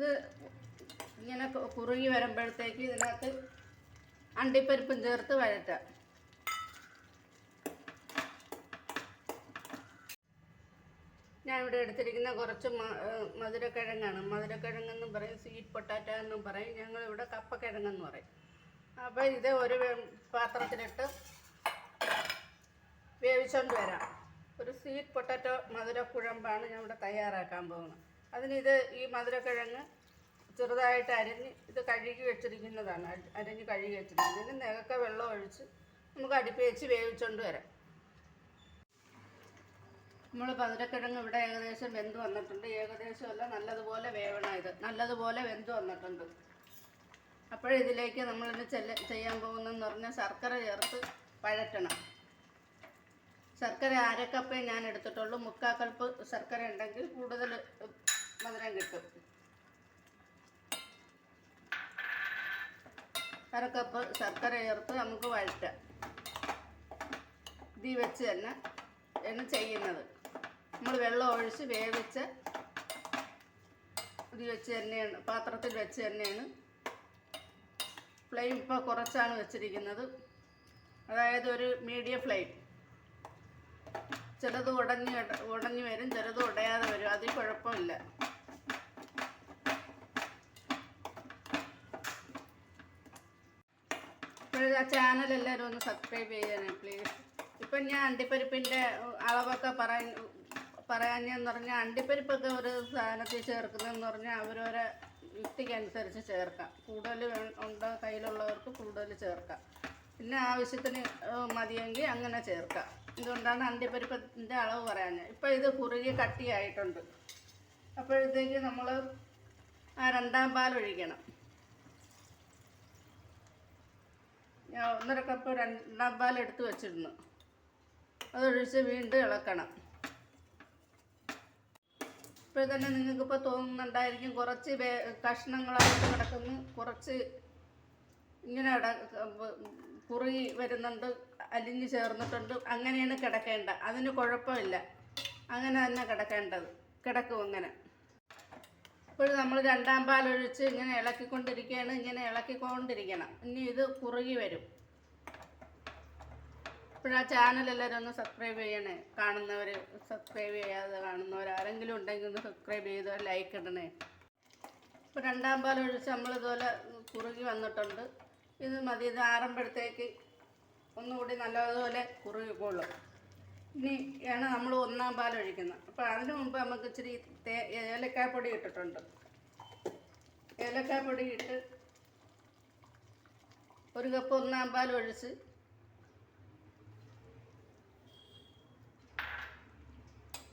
ഇത് ഇങ്ങനെ കുറുകി വരുമ്പോഴത്തേക്ക് ഇതിനകത്ത് അണ്ടിപ്പരിപ്പും ചേർത്ത് വഴറ്റാം ഞാൻ ഇവിടെ എടുത്തിരിക്കുന്ന കുറച്ച് മധുരക്കിഴങ്ങാണ് മധുരക്കിഴങ്ങ് മധുരക്കിഴങ്ങാണ്. മധുരക്കിഴങ്ങെന്നും പറയും സ്വീറ്റ് പൊട്ടാറ്റോ എന്നും പറയും ഞങ്ങളിവിടെ കപ്പക്കിഴങ്ങെന്ന് പറയും. അപ്പോൾ ഇത് ഒരു പാത്രത്തിലിട്ട് വേവിച്ചുകൊണ്ട് വരാം. ഒരു സ്വീറ്റ് പൊട്ടാറ്റോ മധുര കുഴമ്പാണ് ഞാൻ ഇവിടെ തയ്യാറാക്കാൻ പോകുന്നത്. അതിനിത് ഈ മധുരക്കിഴങ്ങ് ചെറുതായിട്ട് അരിഞ്ഞ് ഇത് കഴുകി വെച്ചിരിക്കുന്നതാണ്. അരി- അരിഞ്ഞ് കഴുകി വെച്ചിരിക്കുന്നത്. ഇതിന് നികക്ക വെള്ളം ഒഴിച്ച് നമുക്ക് അടുപ്പ് വെച്ച് വേവിച്ചുകൊണ്ട് വരാം. നമ്മൾ മധുരക്കിഴങ്ങ് ഇവിടെ ഏകദേശം വെന്ത് വന്നിട്ടുണ്ട്. ഏകദേശം അല്ല നല്ലതുപോലെ വേവണം ഇത്. നല്ലതുപോലെ വെന്ത് വന്നിട്ടുണ്ട്. അപ്പോഴിതിലേക്ക് നമ്മളിന്ന് ചെല്ല ചെയ്യാൻ പോകുന്നതെന്ന് പറഞ്ഞാൽ ശർക്കര ചേർത്ത് വഴറ്റണം ശർക്കര അരക്കപ്പേ ഞാൻ എടുത്തിട്ടുള്ളൂ. മുക്കാൽ കപ്പ് ശർക്കര ഉണ്ടെങ്കിൽ കൂടുതൽ മധുരം കിട്ടും. അരക്കപ്പ് ശർക്കര ചേർത്ത് നമുക്ക് വഴറ്റാം. ഇതി വെച്ച് തന്നെ ആണ് ചെയ്യുന്നത്. നമ്മൾ വെള്ളം ഒഴിച്ച് വേവിച്ച് ഇതി വെച്ച് തന്നെയാണ് പാത്രത്തിൽ വെച്ച് തന്നെയാണ്. ഫ്ലെയിം ഇപ്പോൾ കുറച്ചാണ് വെച്ചിരിക്കുന്നത്. അതായത് ഒരു മീഡിയം ഫ്ലെയിം. ചിലത് ഉടഞ്ഞ് ഉടഞ്ഞ് വരും ചിലത് ഉടയാതെ വരും. അതിൽ കുഴപ്പമില്ല ഇപ്പോഴത്തെ ആ ചാനൽ എല്ലാവരും ഒന്ന് സബ്സ്ക്രൈബ് ചെയ്യണേ പ്ലീസ് ഇപ്പം ഞാൻ അണ്ടിപ്പരിപ്പിന്റെ അളവൊക്കെ പറയാൻ പറയാനെന്ന് പറഞ്ഞാൽ അണ്ടിപ്പരിപ്പൊക്കെ ഒരു സാധനത്തിൽ ചേർക്കുന്നതെന്ന് പറഞ്ഞാൽ അവരവരെ യുക്തിക്കനുസരിച്ച് ചേർക്കാം. കൂടുതൽ ഉണ്ടോ കയ്യിലുള്ളവർക്ക് കൂടുതൽ ചേർക്കാം. പിന്നെ ആവശ്യത്തിന് മതിയെങ്കിൽ അങ്ങനെ ചേർക്കാം. ഇതുകൊണ്ടാണ് അണ്ടിപ്പരിപ്പത്തിന്റെ അളവ് പറയാഞ്ഞത്. ഇപ്പം ഇത് കുറുകി കട്ടിയായിട്ടുണ്ട്. അപ്പോഴത്തേക്ക് നമ്മൾ ആ രണ്ടാം പാൽ ഒഴിക്കണം. ഞാൻ ഒന്നര കപ്പ് രണ്ടാം പാൽ എടുത്ത് വെച്ചിരുന്നു. അതൊഴിച്ച് വീണ്ടും ഇളക്കണം. ഇപ്പോൾ തന്നെ നിങ്ങൾക്കിപ്പോൾ തോന്നുന്നുണ്ടായിരിക്കും കുറച്ച് വേ കഷ്ണങ്ങളായിട്ട് കിടക്കുന്നു. കുറച്ച് ഇങ്ങനെ കുറുകി വരുന്നുണ്ട് അലിഞ്ഞ് ചേർന്നിട്ടുണ്ട്. അങ്ങനെയാണ് കിടക്കേണ്ട. അതിന് കുഴപ്പമില്ല. അങ്ങനെ തന്നെ കിടക്കേണ്ടത്. കിടക്കും അങ്ങനെ. ഇപ്പോൾ നമ്മൾ രണ്ടാം പാലൊഴിച്ച് ഇങ്ങനെ ഇളക്കിക്കൊണ്ടിരിക്കുകയാണ്. ഇങ്ങനെ ഇളക്കിക്കൊണ്ടിരിക്കണം. ഇനി ഇത് കുറുകി വരും. ഇപ്പോഴാ ചാനൽ എല്ലാവരും ഒന്ന് സബ്സ്ക്രൈബ് ചെയ്യണേ. കാണുന്നവർ സബ്സ്ക്രൈബ് ചെയ്യാതെ കാണുന്നവർ ആരെങ്കിലും ഉണ്ടെങ്കിൽ ഒന്ന് സബ്സ്ക്രൈബ് ചെയ്ത് ലൈക്ക് ഇടണേ. ഇപ്പോൾ രണ്ടാം പാൽ ഒഴിച്ച് നമ്മൾ ഇതുപോലെ കുറുകി വന്നിട്ടുണ്ട്. ഇത് മതി ഇത് ആറുമ്പോഴത്തേക്ക് ഒന്നുകൂടി നല്ലതുപോലെ കുറുകിക്കോളും. ഇനി ആണ് നമ്മൾ ഒന്നാം പാൽ ഒഴിക്കുന്നത്. അപ്പോൾ അതിന് മുമ്പ് നമുക്ക് ഇച്ചിരി തേ ഏലക്കാപ്പൊടി ഇട്ടിട്ടുണ്ട്. ഏലക്കാപ്പൊടി ഇട്ട് ഒരു കപ്പ് ഒന്നാം പാൽ ഒഴിച്ച്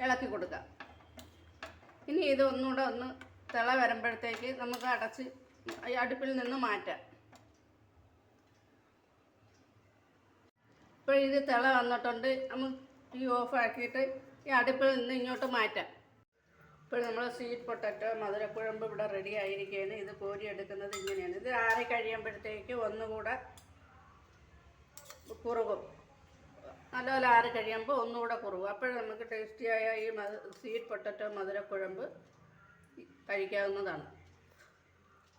ഇളക്കി കൊടുക്കാം. ഇനി ഇത് ഒന്നുകൂടെ ഒന്ന് തിള വരുമ്പോഴത്തേക്ക് നമുക്ക് അടച്ച് അടുപ്പിൽ നിന്ന് മാറ്റാം. ഇപ്പോൾ ഇത് തിള വന്നിട്ടുണ്ട്. നമ്മൾ ഈ ഓഫ് ആക്കിയിട്ട് ഈ അടുപ്പിൽ നിന്ന് ഇങ്ങോട്ട് മാറ്റാം. ഇപ്പോൾ നമ്മൾ സ്വീറ്റ് പൊട്ടറ്റോ മധുരക്കുഴമ്പ് ഇവിടെ റെഡി ആയിരിക്കുകയാണ്. ഇത് കോരി എടുക്കുന്നത് ഇങ്ങനെയാണ്. ഇത് ആറി കഴിയുമ്പോഴത്തേക്ക് ഒന്നുകൂടെ കുറുകും. നല്ലപോലെ ആറി കഴിയുമ്പോൾ ഒന്നുകൂടെ കുറുകും. അപ്പോൾ നമുക്ക് ടേസ്റ്റിയായ ഈ മധു സ്വീറ്റ് പൊട്ടറ്റോ മധുരക്കുഴമ്പ് കഴിക്കാവുന്നതാണ്.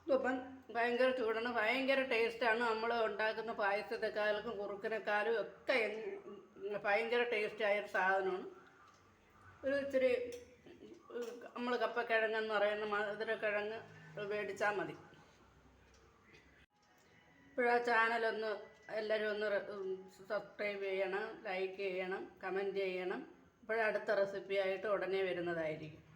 ഇപ്പം ഭയങ്കര ചൂടാണ്. ഭയങ്കര ടേസ്റ്റാണ് നമ്മൾ ഉണ്ടാക്കുന്ന പായസത്തെക്കാലും കുറുക്കിനെക്കാലും ഒക്കെ ഭയങ്കര ടേസ്റ്റായ ഒരു സാധനമാണ്. ഒരു ഇച്ചിരി നമ്മൾ കപ്പക്കിഴങ്ങെന്ന് പറയുന്ന മധുരക്കിഴങ്ങ് മേടിച്ചാൽ മതി. ഇപ്പോഴാ ചാനലൊന്ന് എല്ലാവരും ഒന്ന് സബ്സ്ക്രൈബ് ചെയ്യണം ലൈക്ക് ചെയ്യണം കമന്റ് ചെയ്യണം. ഇപ്പോഴടുത്ത റെസിപ്പി ആയിട്ട് ഉടനെ വരുന്നതായിരിക്കും.